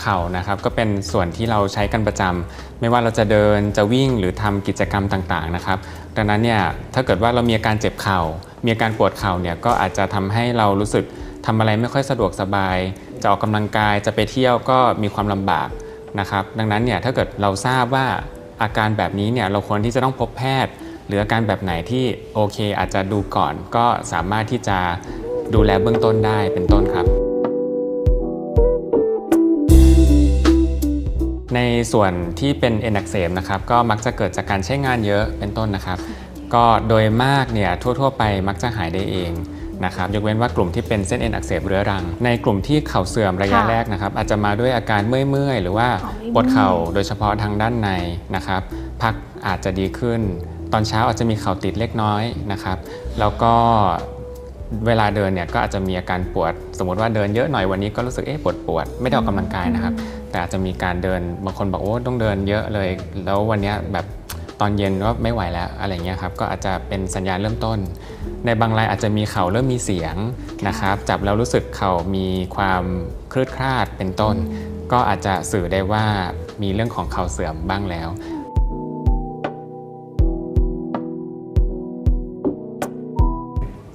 เข่านะครับก็เป็นส่วนที่เราใช้กันประจำไม่ว่าเราจะเดินจะวิ่งหรือทำกิจกรรมต่างๆนะครับดังนั้นเนี่ยถ้าเกิดว่าเรามีอาการเจ็บเข่า มีอาการปวดเข่าเนี่ยก็อาจจะทำให้เรารู้สึกทำอะไรไม่ค่อยสะดวกสบาย จะออกกำลังกายจะไปเที่ยวก็มีความลำบากนะครับดังนั้นเนี่ยถ้าเกิดเราทราบว่าอาการแบบนี้เนี่ยเราควรที่จะต้องพบแพทย์ หรืออาการแบบไหนที่โอเคอาจจะดูก่อน ก็สามารถที่จะดูแลเบื้องต้นได้เป็นต้นครับ ในส่วนที่เป็นเอ็นอักเสบนะครับก็มักจะเกิดจากการใช้งานเยอะเป็นต้นนะครับ ก็โดยมากเนี่ยทั่ว ๆ ไปมักจะหายได้เองนะครับยกเว้นว่ากลุ่มที่เป็นเส้นเอ็นอักเสบเรื้อรัง ในกลุ่มที่เข่าเสื่อมระยะค่ะแรกนะครับ อาจจะมาด้วยอาการเมื่อยๆ หรือว่าอ๋อเมื่อยๆ ปวดเข่าโดยเฉพาะทางด้านในนะครับ พักอาจจะดีขึ้น ตอนเช้าอาจจะมีเข่าติดเล็กน้อยนะครับ แล้วก็ เวลาเดินเนี่ยก็อาจจะมีอาการปวด สมมติว่าเดินเยอะหน่อยวันนี้ก็รู้สึกเอ๊ะปวดปวดไม่ได้ออกกำลังกายนะครับ แต่อาจจะมีการเดินบางคนบอกโอ้ต้องเดินเยอะเลย แล้ววันนี้แบบตอนเย็นก็ไม่ไหวแล้วอะไรเงี้ยครับก็อาจจะเป็นสัญญาณเริ่มต้น ในบางรายอาจจะมีเข่าเริ่มมีเสียงนะครับ จับแล้วรู้สึกเข่ามีความคลืดคลาดเป็นต้น ก็อาจจะสื่อได้ว่ามีเรื่องของเข่าเสื่อมบ้างแล้ว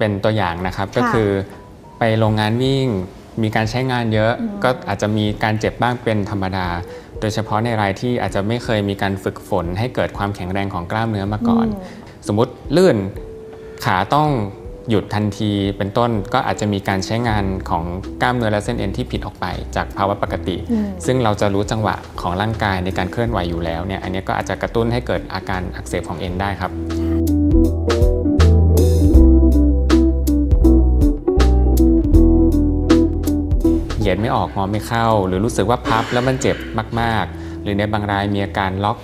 เป็นตัวอย่างนะครับก็ค่ะคือไปโรงงานวิ่งมีการใช้งานเยอะอืมก็อาจจะมีการเจ็บบ้างเป็นธรรมดา โดยเฉพาะในรายที่อาจจะไม่เคยมีการฝึกฝน ให้เกิดความแข็งแรงของกล้ามเนื้อมาก่อน สมมุติลื่นขาต้องหยุดทันทีเป็นต้นก็อาจจะมีการใช้งานของกล้ามเนื้อและเส้นเอ็นที่ผิดออกไปจากภาวะปกติอืมซึ่งเราจะรู้จังหวะของร่างกายในการเคลื่อนไหวอยู่แล้วเนี่ยอันนี้ก็อาจจะกระตุ้นให้เกิดอาการอักเสบของเอ็นได้ครับียดไม่ออกงอไม่เข้า หรือรู้สึกว่าพับแล้วมันเจ็บมาก ๆ หรือในบางรายมีอาการล็อก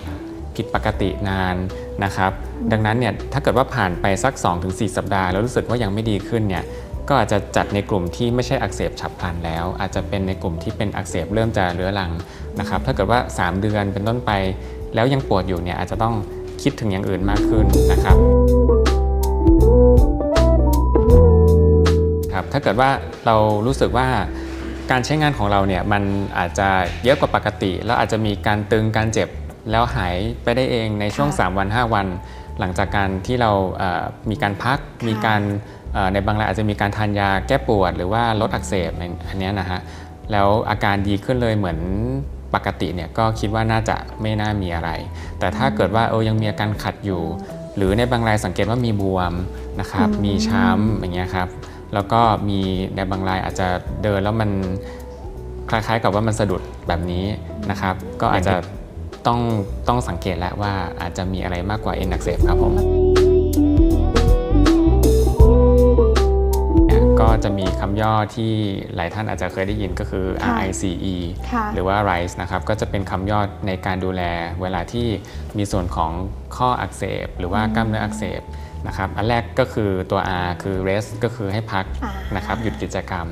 ผิดปกตินานนะครับ ดังนั้นเนี่ยถ้าเกิดว่าผ่านไปสัก 2-4 สัปดาห์แล้วรู้สึกว่ายังไม่ดีขึ้นเนี่ยก็อาจจะจัดในกลุ่มที่ไม่ใช่อักเสบฉับพลันแล้ว อาจจะเป็นในกลุ่มที่เป็นอักเสบเริ่มจะเรื้อรังนะครับ ถ้าเกิดว่า 3 เดือนเป็นต้นไป แล้วยังปวดอยู่เนี่ยอาจจะต้องคิดถึงอย่างอื่นมากขึ้นนะครับครับถ้าเกิดว่าเรารู้สึกว่า การใช้งานของเราเนี่ยมันอาจจะเยอะกว่าปกติ แล้วอาจจะมีการตึงการเจ็บแล้วหายไปได้เองในช่วงค่ะ3วัน 5 วัน หลังจากการที่เราเอ่อมีการพักมีการเอ่อในบางรายอาจจะมีการทานยาแก้ปวด หรือว่าลดอักเสบในอันเนี้ยนะฮะแล้วอาการดีขึ้นเลยเหมือนปกติเนี่ยก็คิดว่าน่าจะไม่น่ามีอะไร แต่ถ้าเกิดว่าเออยังมีอาการขัดอยู่ หรือในบางรายสังเกตว่ามีบวมนะครับอืมมีช้ำอย่างเงี้ยครับ แล้วก็มีในบางรายอาจจะเดินแล้วมันคล้ายๆ กับว่ามันสะดุดแบบนี้นะครับ ก็อาจจะต้องต้องสังเกตแล้วว่าอาจจะมีอะไรมากกว่าเอ็นอักเสบครับผมเนี่ยก็จะมีคำย่อที่หลายท่านอาจจะเคยได้ยินก็คือค่ะ RICE ค่ะหรือว่า RICE นะครับ ก็จะเป็นคำย่อในการดูแลเวลาที่มีส่วนของข้ออักเสบ หรือว่ากล้ามเนื้ออักเสบ นะครับอันแรกก็คือตัว R คือ rest ก็คือให้พักอ่านะครับหยุดกิจกรรม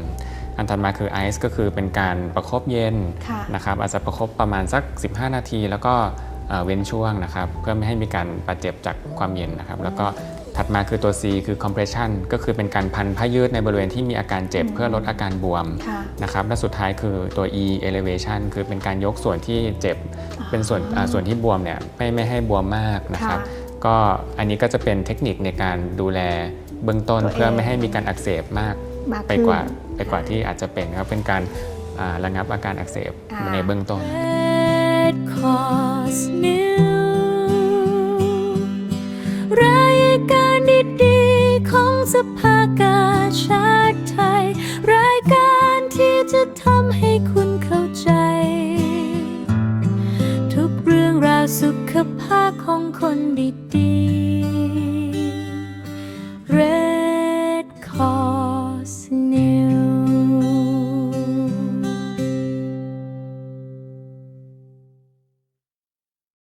อันถัดมาคือ ice ก็คือเป็นการประคบเย็นค่ะนะครับอาจจะประคบประมาณสัก 15 นาที แล้วก็เอ่อเว้นช่วงนะครับเพื่อไม่ให้มีการบาดเจ็บจากความเย็นนะครับแล้วก็ถัดมาคือตัว C คือ compression ก็คือเป็นการพันผ้ายืดในบริเวณที่มีอาการเจ็บเพื่อลดอาการบวมค่ะนะครับและสุดท้ายคือตัว E elevation คือเป็นการยกส่วนที่เจ็บเป็นส่วนอ่าส่วนที่บวมเนี่ยไม่ไม่ให้บวมมากนะครับค่ะ ก็อันนี้ก็จะเป็นเทคนิคในการดูแลเบื้องต้นตัวเองเพื่อไม่ให้มีการอักเสบมากมากไปขึ้นกว่าไปกว่าที่อาจจะเป็นครับเป็นการอ่าระงับอาการอักเสบอ่าในเบื้องต้น Red Cross News รายการดีๆของสภากาชา สุขภาพของคนดี